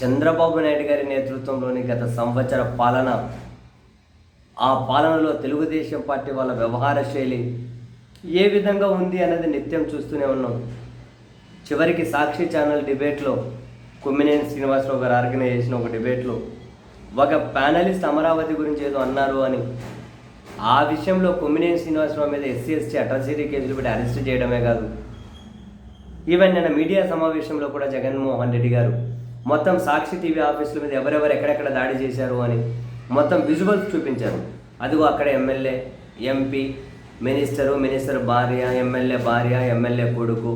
చంద్రబాబు నాయుడు గారి నేతృత్వంలోని గత సంవత్సర పాలన ఆ పాలనలో తెలుగుదేశం పార్టీ వాళ్ళ వ్యవహార శైలి ఏ విధంగా ఉంది అన్నది నిత్యం చూస్తూనే ఉన్నాం. చివరికి సాక్షి ఛానల్ డిబేట్లో కుమ్మినేని శ్రీనివాసరావు గారు ఆర్గనైజ్ చేసిన ఒక డిబేట్లో ఒక ప్యానలిస్ట్ అమరావతి గురించి ఏదో అన్నారు అని. ఆ విషయంలో కొమ్మినేని శ్రీనివాసరావు మీద ఎస్సీ ఎస్టీ అట్రాసిటీ కేసులు పెట్టి అరెస్ట్ చేయడమే కాదు. ఈవెన్ నిన్న మీడియా సమావేశంలో కూడా జగన్మోహన్ రెడ్డి గారు మొత్తం సాక్షి టీవీ ఆఫీసుల మీద ఎవరెవరు ఎక్కడెక్కడ దాడి చేశారు అని మొత్తం విజువల్స్ చూపించారు. అదిగో అక్కడ ఎమ్మెల్యే ఎంపీ మినిస్టరు మినిస్టర్ భార్య ఎమ్మెల్యే భార్య ఎమ్మెల్యే కొడుకు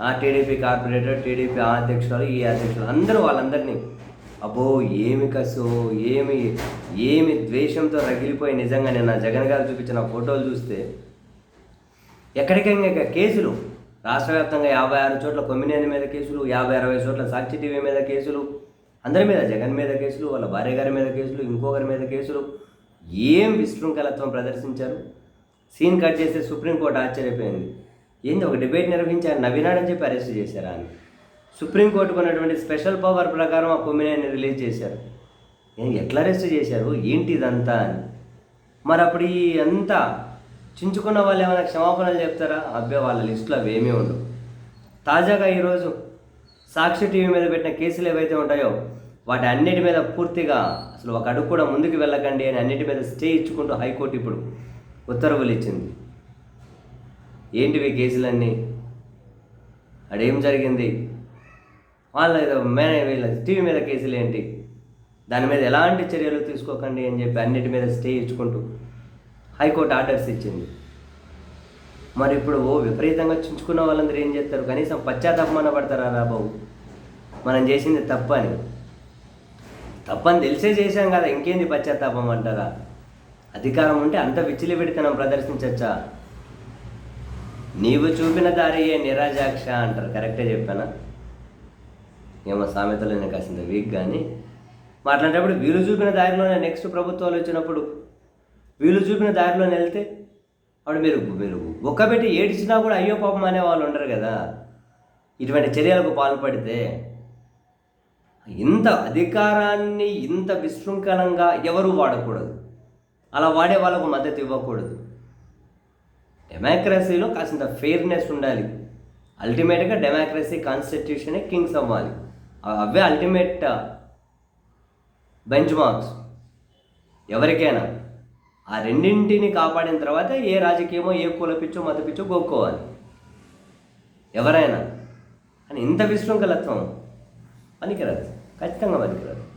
ఆ టీడీపీ కార్పొరేటర్ టీడీపీ ఆ అధ్యక్షురాలు ఈ అధ్యక్షులు అందరూ వాళ్ళందరినీ అబ్బో ఏమి కసో ఏమి ఏమి ద్వేషంతో రగిలిపోయి నిజంగా నేను జగన్ గారు చూపించిన ఫోటోలు చూస్తే ఎక్కడికైనా కేసులు రాష్ట్ర వ్యాప్తంగా యాభై ఆరు చోట్ల కొమ్మినేని మీద కేసులు యాభై అరవై చోట్ల సాక్షి టీవీ మీద కేసులు అందరి మీద జగన్ మీద కేసులు వాళ్ళ భార్య గారి మీద కేసులు ఇంకొకరి మీద కేసులు. ఏం విశృంఖలత్వం ప్రదర్శించారు? సీన్ కట్ చేస్తే సుప్రీంకోర్టు ఆశ్చర్యపోయింది. ఏంది ఒక డిబేట్ నిర్వహించారు నవీనాడని చెప్పి అరెస్ట్ చేశారా అని. సుప్రీంకోర్టుకు ఉన్నటువంటి స్పెషల్ పవర్ ప్రకారం ఆ కొమ్మినేని రిలీజ్ చేశారు. ఎట్లా అరెస్ట్ చేశారు? ఏంటి ఇదంతా అని. మరి అప్పుడు ఈ అంతా చించుకున్న వాళ్ళు ఏమైనా క్షమాపణలు చెప్తారా? అబ్బే వాళ్ళ లిస్టులో అవి ఏమీ ఉండవు. తాజాగా ఈరోజు సాక్షి టీవీ మీద పెట్టిన కేసులు ఏవైతే ఉంటాయో వాటి అన్నిటి మీద పూర్తిగా అసలు ఒక అడుగు కూడా ముందుకు వెళ్ళకండి అని అన్నిటి మీద స్టే ఇచ్చుకుంటూ హైకోర్టు ఇప్పుడు ఉత్తర్వులు ఇచ్చింది. ఏంటివి కేసులన్నీ? అడేం జరిగింది? వాళ్ళ ఏదో వీళ్ళ టీవీ మీద కేసులు ఏంటి? దాని మీద ఎలాంటి చర్యలు తీసుకోకండి అని చెప్పి అన్నిటి మీద స్టే ఇచ్చుకుంటూ హైకోర్టు ఆర్డర్స్ ఇచ్చింది. మరి ఇప్పుడు ఓ విపరీతంగా చుంచుకున్న వాళ్ళందరూ ఏం చేస్తారు? కనీసం పశ్చాత్తాపమాన పడతారా రా బాబు? మనం చేసింది తప్పని. తప్పని తెలిసే చేశాం కదా ఇంకేంది పశ్చాత్తాపం అంటారా? అధికారం ఉంటే అంత విచ్చిలిపెడితనం ప్రదర్శించచ్చా? నీవు చూపిన దారియే నిరాజాక్ష అంటారు. కరెక్టే చెప్పానా? ఏమో సామెతలు నేను కాసింత వీక్ కానీ మాట్లాడేటప్పుడు వీరు చూపిన దారిలోనే నెక్స్ట్ ప్రభుత్వాలు వచ్చినప్పుడు వీళ్ళు చూపిన దారిలోనే వెళ్తే అప్పుడు మీరు మీరు ఒక్కబెట్టి ఏడిచినా కూడా అయ్యో పాపం అనే వాళ్ళు ఉండరు కదా. ఇటువంటి చర్యలకు పాల్పడితే ఇంత అధికారాన్ని ఇంత విశృంఖలంగా ఎవరు వాడకూడదు. అలా వాడే వాళ్ళకు మద్దతు ఇవ్వకూడదు. డెమోక్రసీలో కాసింత ఫెయిర్నెస్ ఉండాలి. అల్టిమేట్గా డెమోక్రసీ కాన్స్టిట్యూషనే కింగ్స్ అవ్వాలి. అవే అల్టిమేట్ బెంచ్ మార్క్స్ ఎవరికైనా. ఆ రెండింటిని కాపాడిన తర్వాత ఏ రాజకీయమో ఏ కులపిచ్చో మతపిచ్చో గోక్కోవాలి ఎవరైనా. అని ఇంత విశృంఖలత్వం పనికిరాదు. ఖచ్చితంగా పనికిరాదు.